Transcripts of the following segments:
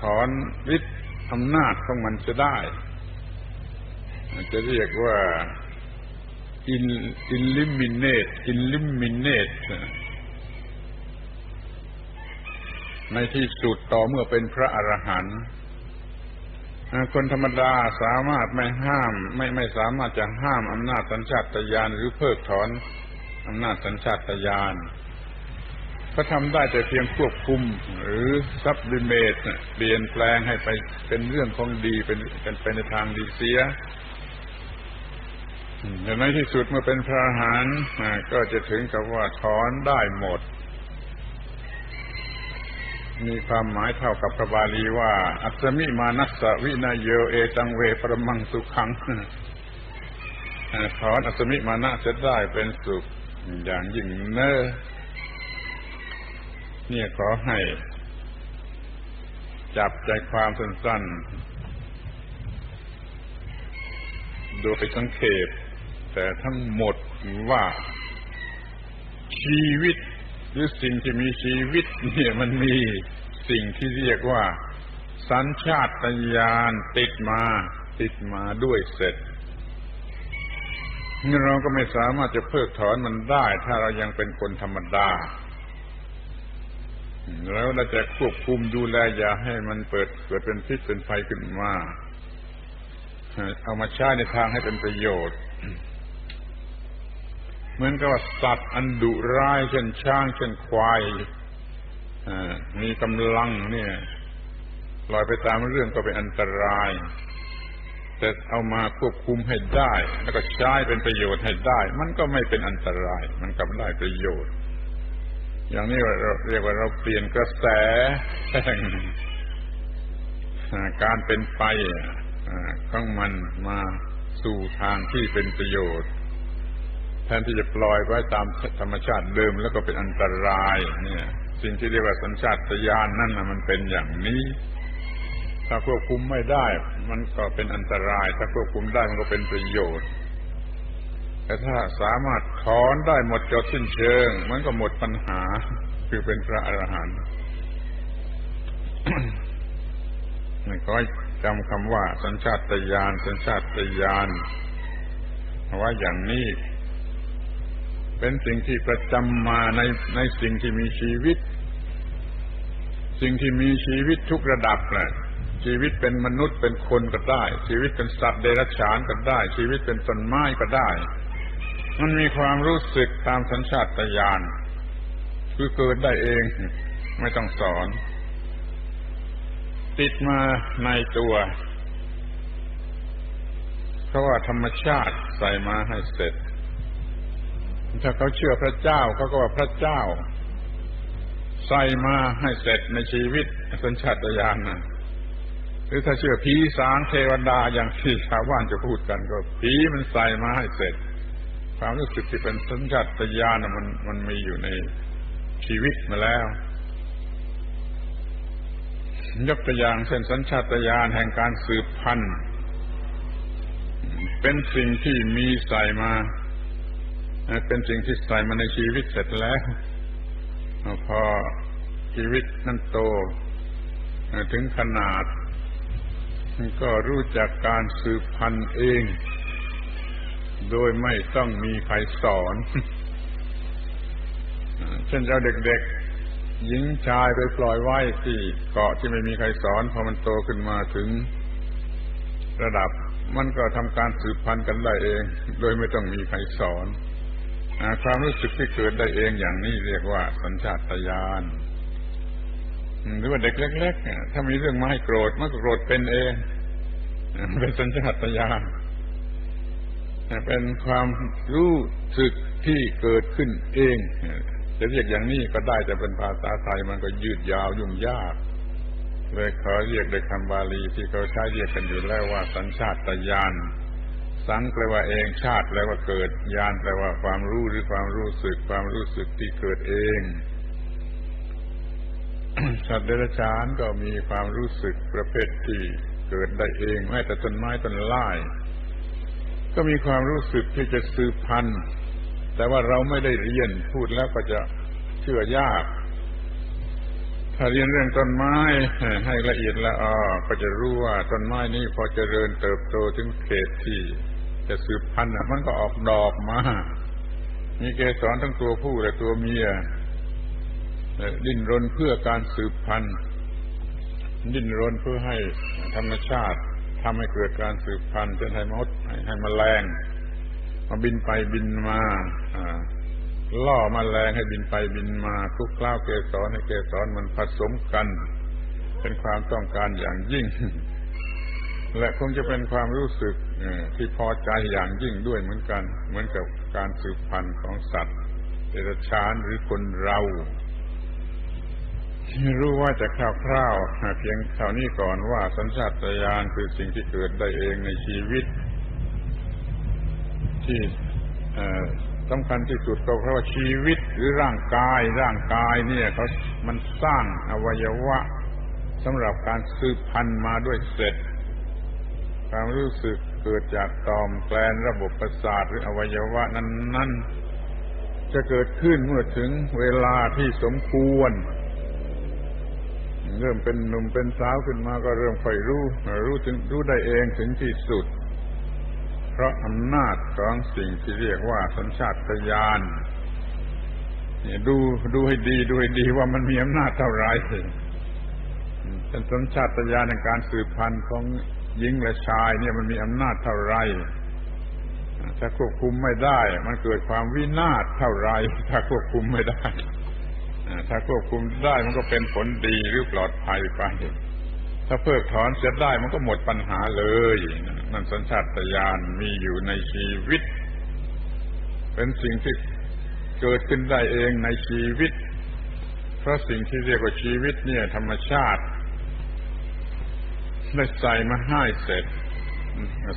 ถอนฤทธิ์อำนาจของมันจะได้ จะเรียกว่าอินอินลิมิเนตอินลิมิเนตในที่สุดต่อเมื่อเป็นพระอรหันต์คนธรรมดาสามารถไม่ห้าม ไม่ไม่สามารถจะห้ามอำนาจสัญชาตญาณหรือเพิกถอนอำนาจสัญชาตญาณ ก็ทำได้แต่เพียงควบคุม หรือซับดิเมตเปลี่ยนแปลงให้ไปเป็นเรื่องของดีเป็นเป็นไปในทางดีเสียแต่ในที่สุดเมื่อเป็นพระหันก็จะถึงกับว่าถอนได้หมด มีความหมายเท่ากับพระบาลีว่า อัศมิมานัสสวินายโยเอตังเวปรมังสุขังถอนอัศมิมานะจะได้เป็นสุขอย่างยิ่งเน้อ เนี่ยขอให้ จับใจความสั้นๆ โดยสังเขปแต่ทั้งหมดว่า ชีวิตหรือสิ่งที่มีชีวิต เนี่ยมันมีสิ่งที่เรียกว่า สัญชาตญาณติดมา ติดมาด้วยเสร็จเราก็ไม่สามารถจะเพิกถอนมันได้ ถ้าเรายังเป็นคนธรรมดา แล้วเราจะควบคุมดูแลอย่าให้มันเปิดเกิดเป็นพิษเป็นภัยขึ้นมาเอามาใช้ในทางให้เป็นประโยชน์ เหมือนกับสัตว์อันดุร้ายเช่นช้างเช่นควายมีกำลังเนี่ยลอยไปตามเรื่องก็เป็นอันตราย แต่เอามาควบคุมให้ได้ แล้วก็ใช้เป็นประโยชน์ให้ได้ มันก็ไม่เป็นอันตราย มันกลับได้ประโยชน์ อย่างนี้เราเรียกว่าเราเปลี่ยนกระแสแห่งการเป็นไปของมันมาสู่ทางที่เป็นประโยชน์ แทนที่จะปล่อยไว้ตามธรรมชาติเดิมแล้วก็เป็นอันตราย เนี่ย สิ่งที่เรียกว่าสัญชาตญาณนั่นนะมันเป็นอย่างนี้ ถ้าควบคุมไม่ได้ มันก็เป็นอันตราย ถ้าควบคุมได้มันก็เป็นประโยชน์ แต่ถ้าสามารถถอนได้หมดจดสิ้นเชิง มันก็หมดปัญหาคือเป็นพระอรหันต์ขอให้จำคำว่าสัญชาตญาณสัญชาตญาณว่าอย่างนี้ เป็นสิ่งที่ประจำมาในในสิ่งที่มีชีวิต สิ่งที่มีชีวิตทุกระดับแหละชีวิตเป็นมนุษย์เป็นคนก็ได้ ชีวิตเป็นสัตว์เดรัจฉานก็ได้ ชีวิตเป็นต้นไม้ก็ได้ มันมีความรู้สึกตามสัญชาตญาณคือเกิดได้เอง ไม่ต้องสอน ติดมาในตัว เพราะว่าธรรมชาติใส่มาให้เสร็จ ถ้าเขาเชื่อพระเจ้าเขาก็ว่าพระเจ้า ใส่มาให้เสร็จในชีวิตสัญชาตญาณนะหรือถ้าเชื่อผีสางเทวดาอย่างที่ชาวบ้านจะพูดกันก็ผีมันใส่มาให้เสร็จ ความรู้สึกที่เป็นสัญชาตญาณมันมันมีอยู่ในชีวิตมาแล้ว ยกตัวอย่างเช่นสัญชาตญาณแห่งการสืบพันธุ์เป็นสิ่งที่มีใส่มา เป็นสิ่งที่ใส่มาในชีวิตเสร็จแล้วพอชีวิตนั้นโต ถึงขนาด ก็รู้จักการสืบพันธุ์เอง โดยไม่ต้องมีใครสอน เช่นเราเด็กๆ หญิงชายไปปล่อยไว้ที่เกาะที่ไม่มีใครสอนพอมันโตขึ้นมาถึง ระดับมันก็ทำการสืบพันธุ์กันได้เอง โดยไม่ต้องมีใครสอนความรู้สึกที่เกิดได้เองอย่างนี้เรียกว่าสัญชาตญาณหรือว่าเด็กเล็กๆถ้ามีเรื่องมาให้โกรธมันก็โกรธเป็นเองเป็นสัญชาตญาณ เป็นความรู้สึกที่เกิดขึ้นเอง จะเรียกอย่างนี้ก็ได้แต่เป็นภาษาไทยมันก็ยืดยาวยุ่งยากเลยขอเรียกด้วยคำบาลีที่เขาใช้เรียกกันอยู่แล้วว่า สัญชาตญาณสังแปลว่าเองชาติแปลว่าเกิดญาณแปลว่าความรู้หรือความรู้สึก ความรู้สึกที่เกิดเองสัตว์เดรัจฉานก็มีความรู้สึกประเภทที่เกิดได้เองแม้แต่ต้นไม้ต้นไม้ ก็มีความรู้สึกที่จะสืบพันธุ์แต่ว่าเราไม่ได้เรียนพูดแล้วก็จะเชื่อยาก ถ้าเรียนเรื่องต้นไม้ให้ละเอียดละออก็จะรู้ว่าต้นไม้นี้พอเจริญเติบโตถึงเขตที่ จะสืบพันธุ์มันก็ออกดอกมา มีเกสรทั้งตัวผู้และตัวเมียดิ้นรนเพื่อการสืบพันธุ์ดิ้นรนเพื่อให้ธรรมชาติ ทำให้เกิดการสืบพันธุ์เช่นให้มดให้ใหมแมลงมาบินไปบินมาอ่าล่อมแมลงให้บินไปบินมาคลุกคล้าเกสรให้เกสรมันผสมกัน เป็นความต้องการอย่างยิ่ง และคงจะเป็นความรู้สึกเออที่พอใจอย่างยิ่งด้วยเหมือนกัน เหมือนกับการสืบพันธุ์ของสัตว์เดรัจฉานหรือคนเรา รู้ว่าจะคร่าวๆเพียงเท่านี้ก่อนว่าสัญชาตญาณคือสิ่งที่เกิดได้เองในชีวิต ที่สำคัญที่สุดก็เพราะว่าชีวิตหรือร่างกาย ร่างกายเนี่ยเขามันสร้างอวัยวะสำหรับการสืบพันธุ์มาด้วยเสร็จความรู้สึกเกิดจากต่อมแกลนระบบประสาทหรืออวัยวะนั้น ๆ จะเกิดขึ้นเมื่อถึงเวลาที่สมควร เริ่มเป็นหนุ่มเป็นสาวขึ้นมาก็เริ่มค่อยรู้ รู้ถึงรู้ได้เองถึงที่สุด เพราะอำนาจของสิ่งที่เรียกว่าสัญชาตญาณเนี่ยดูดูให้ดีดูให้ดีว่ามันมีอำนาจเท่าไหร่เป็นสัญชาตญาณในการสืบพันธุ์ของหญิงและชายเนี่ยมันมีอำนาจเท่าไหร่ถ้าควบคุมไม่ได้ มันเกิดความวินาศเท่าไร ถ้าควบคุมไม่ได้ ถ้าควบคุมได้มันก็เป็นผลดีหรือปลอดภัยไป ถ้าเพิกถอนเสียได้มันก็หมดปัญหาเลย นั่นสัญชาตญาณมีอยู่ในชีวิต เป็นสิ่งที่เกิดขึ้นได้เองในชีวิต เพราะสิ่งที่เรียกว่าชีวิตเนี่ย ธรรมชาติได้ใส่มาให้เสร็จ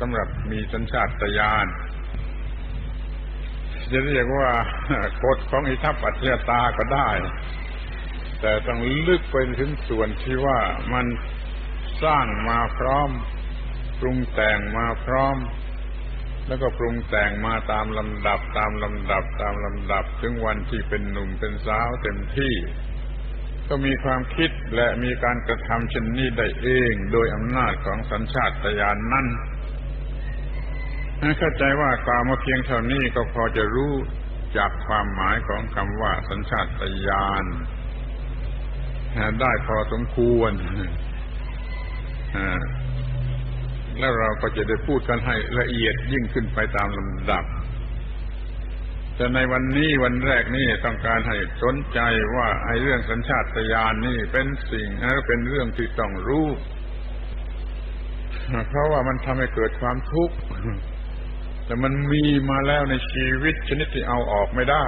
สำหรับมีสัญชาตญาณ จะเรียกว่ากฎของอิทัปปัจจยตาก็ได้ แต่ต้องลึกไปถึงส่วนที่ว่ามันสร้างมาพร้อม ปรุงแต่งมาพร้อม แล้วก็ปรุงแต่งมาตามลำดับตามลำดับตามลำดับ ถึงวันที่เป็นหนุ่มเป็นสาวเต็มที่ ก็มีความคิดและมีการกระทำเช่นนี้ได้เอง โดยอำนาจของสัญชาตญาณนนั้น เข้าใจว่ากล่าวมาเพียงเท่านี้ก็พอจะรู้จากความหมายของคำว่าสัญชาตญาณได้พอสมควรแล้วเราก็จะได้พูดกันให้ละเอียดยิ่งขึ้นไปตามลำดับ แต่ในวันนี้วันแรกนี่ต้องการให้สนใจว่าไอ้เรื่องสัญชาตญาณนี่เป็นสิ่งเป็นเรื่องที่ต้องรู้ เพราะว่ามันทำให้เกิดความทุกข์ แต่มันมีมาแล้วในชีวิตชนิดที่เอาออกไม่ได้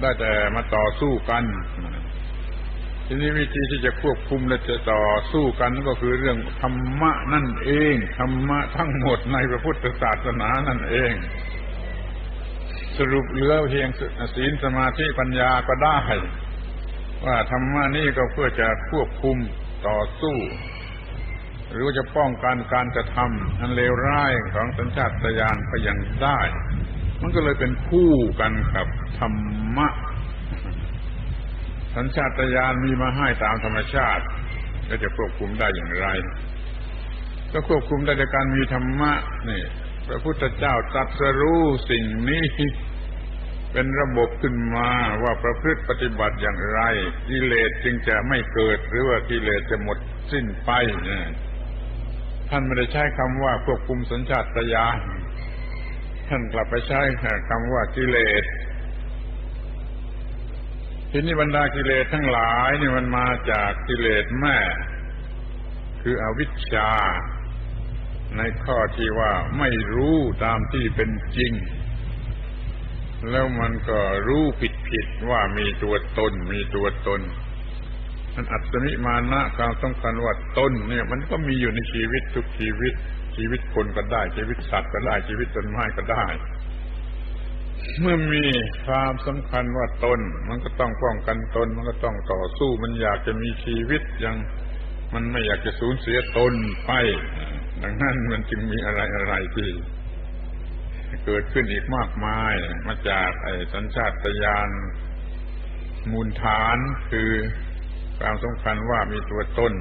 ได้แต่มาต่อสู้กันทีนี้วิธีที่จะควบคุมและจะต่อสู้กันก็คือเรื่องธรรมะนั่นเองธรรมะทั้งหมดในพระพุทธศาสนานั่นเอง สรุปเหลือเพียงศีลสมาธิปัญญาก็ได้ ว่าธรรมะนี่ก็เพื่อจะควบคุมต่อสู้ หรือว่าจะป้องกันการกระทำอันเลวร้ายของสัญชาตญาณก็ยังได้ มันก็เลยเป็นคู่กันกับธรรมะ สัญชาตญาณมีมาให้ตามธรรมชาติก็จะควบคุมได้อย่างไร ก็ควบคุมได้จากการมีธรรมะนี่พระพุทธเจ้าตรัสรู้สิ่งนี้เป็นระบบขึ้นมาว่าประพฤติปฏิบัติอย่างไรกิเลสจึงจะไม่เกิดหรือว่ากิเลสจะหมดสิ้นไปเนี่ย ท่านไม่ได้ใช้คำว่าควบคุมสัญชาตญาณท่านกลับไปใช้คำว่ากิเลสทีนี้บรรดากิเลสทั้งหลายนี่มันมาจากกิเลสแม่ คืออวิชชา ในข้อที่ว่าไม่รู้ตามที่เป็นจริง แล้วมันก็รู้ผิดผิดว่ามีตัวตนมีตัวตน มันอัตมิมานะความต้องการว่าตนเนี่ย มันก็มีอยู่ในชีวิตทุกชีวิต ชีวิตคนก็ได้ ชีวิตสัตว์ก็ได้ ชีวิตต้นไม้ก็ได้ เมื่อมีความสำคัญว่าตน มันก็ต้องป้องกันตน มันก็ต้องต่อสู้ มันอยากจะมีชีวิตยังมันไม่อยากจะสูญเสียตนไป ดังนั้นมันจึงมีอะไรอะไรที่ เกิดขึ้นอีกมากมาย มาจากไอ้สัญชาตญาณมูลฐานคือ ความสำคัญว่ามีตัวตน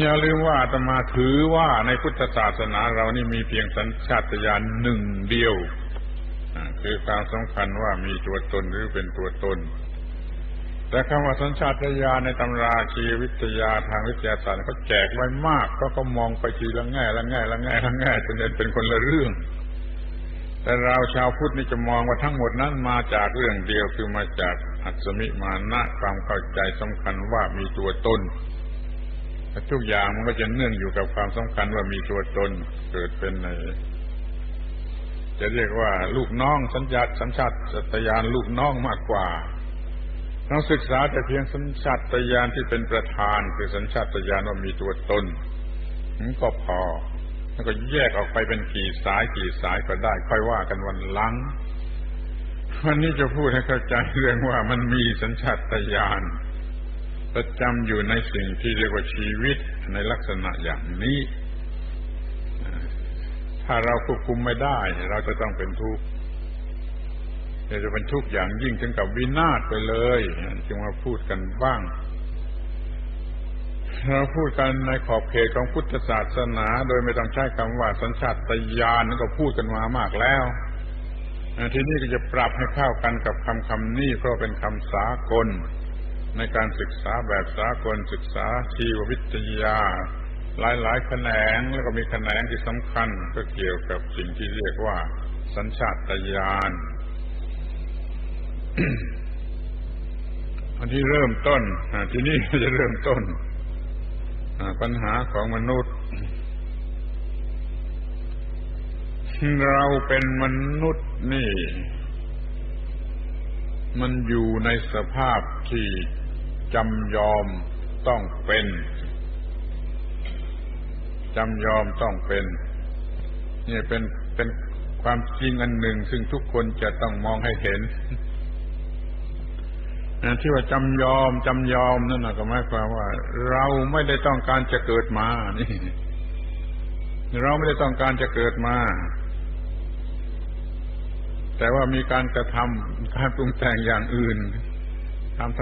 อย่าลืมว่าอาตมาถือว่าในพุทธศาสนาเรานี่มีเพียงสัญชาตญาณหนึ่งเดียวคือความสำคัญว่ามีตัวตนหรือเป็นตัวตน แต่คำว่าสัญชาตญาณในตำราชีวิทยาทางวิทยาศาสตร์เขาแจกไว้มากก็เขามองไปทีละแง่ละแง่ละแง่ละแง่จนเป็นคนละเรื่อง แต่เราชาวพุทธนี่จะมองว่าทั้งหมดนั้นมาจากเรื่องเดียวคือมาจาก อัศมิมานะความเข้าใจสำคัญว่ามีตัวตนทุกอย่างมันก็จะเนื่องอยู่กับความสำคัญว่ามีตัวตนเกิดเป็นในจะเรียกว่า ลูกน้องสัญญาสัญชาติสัญาณลูกน้องมากกว่าเราศึกษาแต่เพียงสัญชาตญาณที่เป็นประธาน คือสัญชาตญาณว่ามีตัวตนมันก็พอ แล้วก็แยกออกไปเป็นกี่สายกี่สายก็ได้ ค่อยว่ากันวันหลัง วันนี้จะพูดให้เข้าใจเรื่องว่ามันมีสัญชาตญาณประจำอยู่ในสิ่งที่เรียกว่าชีวิตในลักษณะอย่างนี้ ถ้าเราควบคุมไม่ได้ เราจะต้องเป็นทุกข์จะเป็นทุกข์อย่างยิ่งถึงกับวินาศไปเลยจึงมาพูดกันบ้าง เราพูดกันในขอบเขตของพุทธศาสนา โดยไม่ต้องใช้คำว่าสัญชาตญาณนั่นก็พูดกันมามากแล้ว ทีนี้ก็จะปรับให้เข้ากันกับคำคำนี้เพราะเป็นคำสากล ในการศึกษาแบบสากลศึกษาชีววิทยา หลายๆแขนงแล้วก็มีแขนงที่สำคัญก็เกี่ยวกับสิ่งที่เรียกว่า สัญชาตญาณอันที่เริ่มต้นทีนี้จะเริ่มต้นปัญหาของมนุษย์ เราเป็นมนุษย์นี่ มันอยู่ในสภาพที่จำยอมต้องเป็นจำยอมต้องเป็น นี่เป็นเป็นความจริงอันหนึ่ง ซึ่งทุกคนจะต้องมองให้เห็นที่ว่าจำยอมจำยอมนั่นนะก็หมายความว่า เราไม่ได้ต้องการจะเกิดมานี่ เราไม่ได้ต้องการจะเกิดมา แต่ว่ามีการกระทำการปรุงแต่งอย่างอื่นทำ